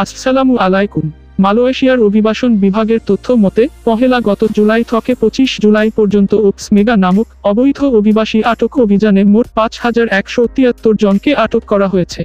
আসসালামু আলাইকুম। মালয়েশিয়ার অভিবাসন বিভাগের তথ্য মতে, পহেলা গত জুলাই থেকে পঁচিশ জুলাই পর্যন্ত ওপস মেগা নামক অবৈধ অভিবাসী আটক অভিযানে মোট পাঁচ হাজার একশো তিয়াত্তর জনকে আটক করা হয়েছে।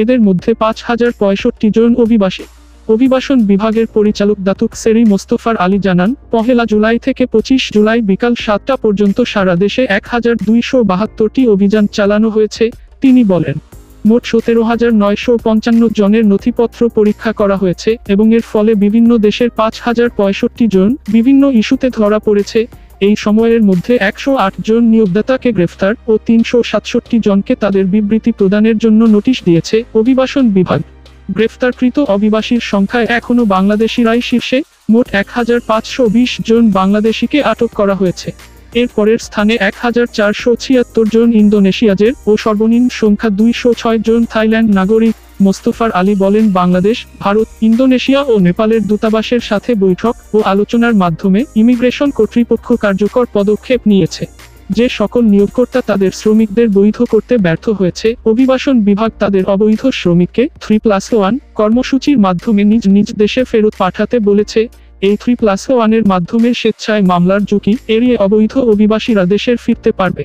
এদের মধ্যে পাঁচ হাজার পঁয়ষট্টি জন অভিবাসী। অভিবাসন বিভাগের পরিচালক দাতুক সেরি মোস্তফার আলী জানান, পহেলা জুলাই থেকে পঁচিশ জুলাই বিকাল সাতটা পর্যন্ত সারা দেশে এক হাজার দুইশো বাহাত্তরটি অভিযান চালানো হয়েছে, তিনি বলেন। মোট সতেরো হাজার নয়শো পঞ্চান্ন জনের নথিপত্র পরীক্ষা করা হয়েছে এবং এর ফলে বিভিন্ন দেশের পাঁচ হাজার পঁয়ষট্টি জন বিভিন্ন ইস্যুতে ধরা পড়েছে। এই সময়ের মধ্যে একশো আট জন নিয়োগদাতাকে গ্রেফতার ও তিনশো সাতষট্টি জনকে তাদের বিবৃতি প্রদানের জন্য নোটিশ দিয়েছে অভিবাসন বিভাগ। গ্রেফতারকৃত অভিবাসীর সংখ্যায় এখনও বাংলাদেশিরাই শীর্ষে। মোট এক হাজার পাঁচশো বিশ জন বাংলাদেশিকে আটক করা হয়েছে। এর পরের স্থানে এক হাজার চারশো ছিয়াত্তর জন ইন্দোনেশিয়াজের ও সর্বনিম্ন সংখ্যা দুইশো ছয় জন থাইল্যান্ড নাগরিক, মোস্তফার আলী বলেন বাংলাদেশ, ভারত, ইন্দোনেশিয়া ও নেপালের দূতাবাসের সাথে বৈঠক ও আলোচনার মাধ্যমে ইমিগ্রেশন কর্তৃপক্ষ কার্যকর পদক্ষেপ নিয়েছে। যে সকল নিয়োগকর্তা তাদের শ্রমিকদের বৈধ করতে ব্যর্থ হয়েছে, অভিবাসন বিভাগ তাদের অবৈধ শ্রমিককে থ্রি প্লাস ওয়ান কর্মসূচির মাধ্যমে নিজ নিজ দেশে ফেরত পাঠাতে বলেছে। এই থ্রি প্লাস ওয়ানের মাধ্যমে স্বেচ্ছায় মামলার ঝুঁকি এড়িয়ে অবৈধ অভিবাসীরা দেশের ফিরতে পারবে।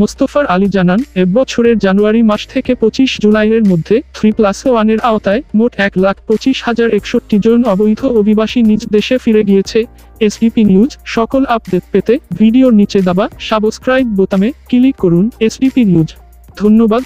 মোস্তফার আলী জানান এবছরের জানুয়ারি মাস থেকে পঁচিশ জুলাইয়ের মধ্যে থ্রি প্লাস ওয়ানের আওতায় মোট এক লাখ পঁচিশ হাজার একষট্টি জন অবৈধ অভিবাসী নিজ দেশে ফিরে গিয়েছে। এসডিপি নিউজ সকল আপডেট পেতে ভিডিওর নিচে দাবা সাবস্ক্রাইব বোতামে ক্লিক করুন। এসডিপি নিউজ ধন্যবাদ।